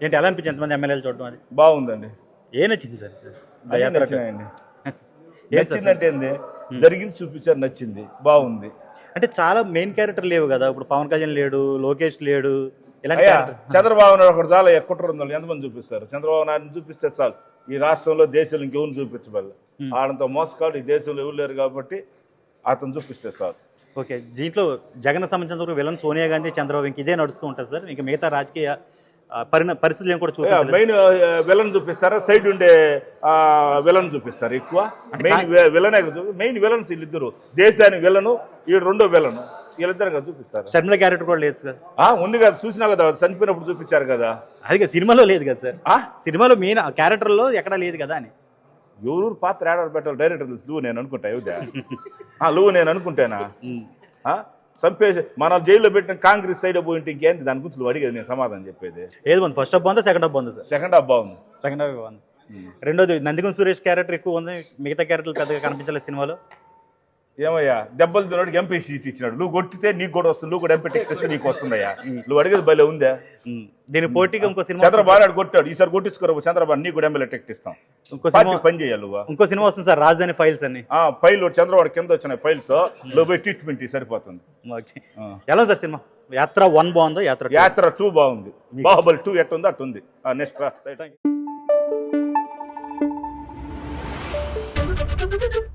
ఏంటి ఎలా అనిపించింది ఎంతమంది ఎమ్మెల్యేలు చూడడం అది? బాగుందండి. ఏ నచ్చింది సార్? నచ్చినాయండి. నచ్చిందంటే ఏంది? జరిగింది చూపించారు నచ్చింది. బాగుంది. అంటే చాలా మెయిన్ క్యారెక్టర్ లేవు కదా? ఇప్పుడు పవన్ కళ్యాణ్ లేడు లోకేష్ లేడు అయ్యా చంద్రబాబు నాయుడు ఒకటి చాలా ఎక్కట్రు ఉండాలి. ఎంతమంది చూపిస్తారు? చంద్రబాబు నాయుడు చూపిస్తే చాలు. ఈ రాష్ట్రంలో దేశంలో ఇంకెవరు చూపించబల్ల ఆడంతో మోసకాడు ఈ దేశంలో ఎవరు లేరు కాబట్టి అతను చూపిస్తే చాలు. ఓకే దీంట్లో జగన్ సంబంధించిన వరకు విలన్ సోనియా గాంధీ చంద్రబాబు ఇంక ఇదే నడుస్తూ ఉంటుంది సార్. ఇంకా మిగతా రాజకీయ పరిణ పరిస్థితులు ఏం కూడా చూపించలేదు. మెయిన్ విలన్ చూపిస్తారా? సైడ్ ఉండే విలన్ చూపిస్తారు ఎక్కువ. మెయిన్ విలనే మెయిన్ విలన్స్ వీళ్ళిద్దరు. దేశానికి విలను ఈ రెండో విలను వీళ్ళిద్దరు చూపిస్తారు? షర్మిల క్యారెక్టర్ కూడా లేదు సార్. ఆ, ఉంది కదా చూసినా కదా చనిపోయినప్పుడు చూపించారు కదా. అది సినిమాలో లేదు కదా సార్. ఆ? సినిమాలో మెయిన్ క్యారెక్టర్లో ఎక్కడా లేదు కదా అని. ఎవరు పాత్ర ఏడాడు పెట్టాలి డైరెక్టర్ తెలుసు నువ్వు నేను అనుకుంటా నువ్వు నేను అనుకుంటానా? ఆ? చంపేసి మన జైల్లో పెట్టిన కాంగ్రెస్ సైడ్ పోయి ఇంకేంది? దాని గురించి అడిగేది నేను సమాధానం చెప్పేది. ఏది బాగుంది? ఫస్ట్ హాఫ్ బాగుందా సెకండ్ హాఫ్ బాగుందా సార్ సెకండ్ హాఫ్ బాగుంది. సెకండ్ హాఫ్ బాగుంది. రెండోది నందిగం సురేష్ క్యారెక్టర్ ఎక్కువ ఉంది. మిగతా క్యారెక్టర్లు పెద్దగా కనిపించలేదు సినిమాలో. ఏమయ్యా? దెబ్బలు తిన్నాడు ఎంపీ సీట్ ఇచ్చినాడు నువ్వు కొట్టితే నీకు కూడా వస్తుంది నువ్వు కూడా ఎంపీ టికెట్ ఇస్తే నీకు వస్తుందయ్యా. నువ్వు అడిగేది భలే ఉందా. దీని పోటీగా ఇంకో సినిమా చంద్రబాబు నాయుడు కొట్టాడు. ఈసారి కొట్టించుకోరు చంద్రబాబు నీకు కూడా ఎమ్మెల్యే టికెట్ ఇస్తాం. ఇంకో సినిమా పని చేయాలి నువ్వు. ఇంకో సినిమా వస్తుంది సార్ రాజధాని ఫైల్స్ అని ఆ ఫైల్ చంద్రబాబు కింద వచ్చిన ఫైల్స్. లో పోయి ట్రీట్మెంట్ సరిపోతుంది. ఎలా ఉంది సార్ సినిమా? యాత్ర వన్ బాగుందో? యాత్ర? యాత్ర టూ బాగుంది. బాహుబలి టూ ఎట్టుంది అట్టుంది నెక్స్ట్ you.